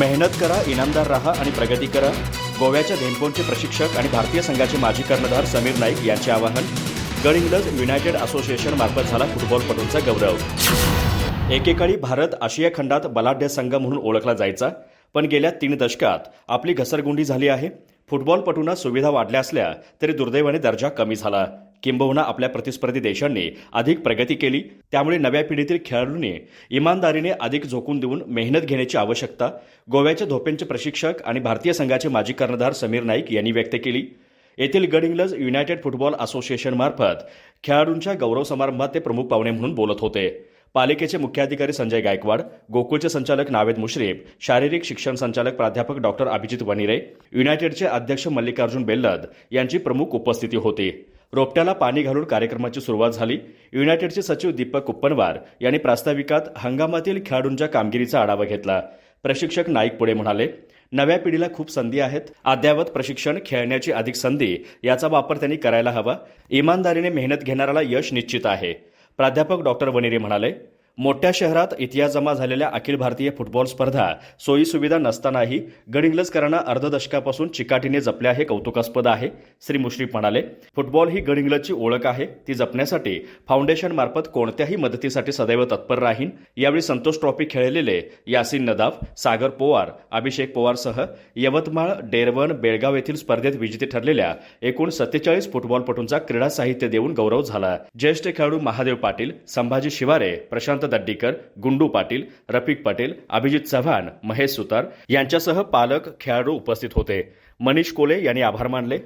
मेहनत करा इनामदार राहा आणि प्रगती करा. गोव्याच्या धेनपोनचे प्रशिक्षक आणि भारतीय संघाचे माजी कर्णधार समीर नाईक यांचे आवाहन. गडहिंग्लज युनायटेड असोसिएशन मार्फत झाला फुटबॉलपटूंचा गौरव. एकेकाळी भारत आशिया खंडात बलाढ्य संघ म्हणून ओळखला जायचा पण गेल्या तीन दशकात आपली घसरगुंडी झाली आहे. फुटबॉलपटूंना सुविधा वाढल्या असल्या तरी दुर्दैवाने दर्जा कमी झाला. किंबहुना आपल्या प्रतिस्पर्धी देशांनी अधिक प्रगती केली. त्यामुळे नव्या पिढीतील खेळाडूंनी इमानदारीने अधिक झोकून देऊन मेहनत घेण्याची आवश्यकता गोव्याच्या धोपेंचे प्रशिक्षक आणि भारतीय संघाचे माजी कर्णधार समीर नाईक यांनी व्यक्त केली. येथील गड इंग्लज युनायटेड फुटबॉल असोसिएशनमार्फत खेळाडूंच्या गौरव समारंभात ते प्रमुख पाहुणे म्हणून बोलत होते. पालिकेचे मुख्याधिकारी संजय गायकवाड गोकुळचे संचालक नावेद मुश्रीफ शारीरिक शिक्षण संचालक प्राध्यापक डॉक्टर अभिजित वनिरे युनायटेडचे अध्यक्ष मल्लिकार्जुन बेल्लद यांची प्रमुख उपस्थिती होती. रोपट्याला पाणी घालून कार्यक्रमाची सुरुवात झाली. युनायटेडचे सचिव दीपक कुप्पनवार यांनी प्रास्ताविकात हंगामातील खेळाडूंच्या कामगिरीचा आढावा घेतला. प्रशिक्षक नाईक पुढे म्हणाले नव्या पिढीला खूप संधी आहेत. अद्ययावत प्रशिक्षण खेळण्याची अधिक संधी याचा वापर त्यांनी करायला हवा. इमानदारीने मेहनत घेणाऱ्याला यश निश्चित आहे. प्राध्यापक डॉक्टर वनिरे म्हणाले मोठ्या शहरात इतिहास जमा झालेल्या अखिल भारतीय फुटबॉल स्पर्धा सोयी सुविधा नसतानाही गडिंग्लजकरांना अर्धदशकापासून चिकाटीने जपल्या हे कौतुकास्पद आहे. श्री मुश्रीफ म्हणाले फुटबॉल ही गडिंग्लजची ओळख आहे. ती जपण्यासाठी फाउंडेशन मार्फत कोणत्याही मदतीसाठी सदैव तत्पर राहीन. यावेळी संतोष ट्रॉफी खेळलेले यासिन नदाफ सागर पोवार अभिषेक पोवारसह यवतमाळ डेरवन बेळगाव येथील स्पर्धेत विजेते ठरलेल्या एकूण सत्तेचाळीस फुटबॉलपटूंचा क्रीडा साहित्य देऊन गौरव झाला. ज्येष्ठ खेळाडू महादेव पाटील संभाजी शिवारे प्रशांत दड्डीकर गुंडू पाटील रफिक पटेल अभिजित चव्हाण महेश सुतार यांच्यासह पालक खेळाडू उपस्थित होते. मनीष कोले यांनी आभार मानले.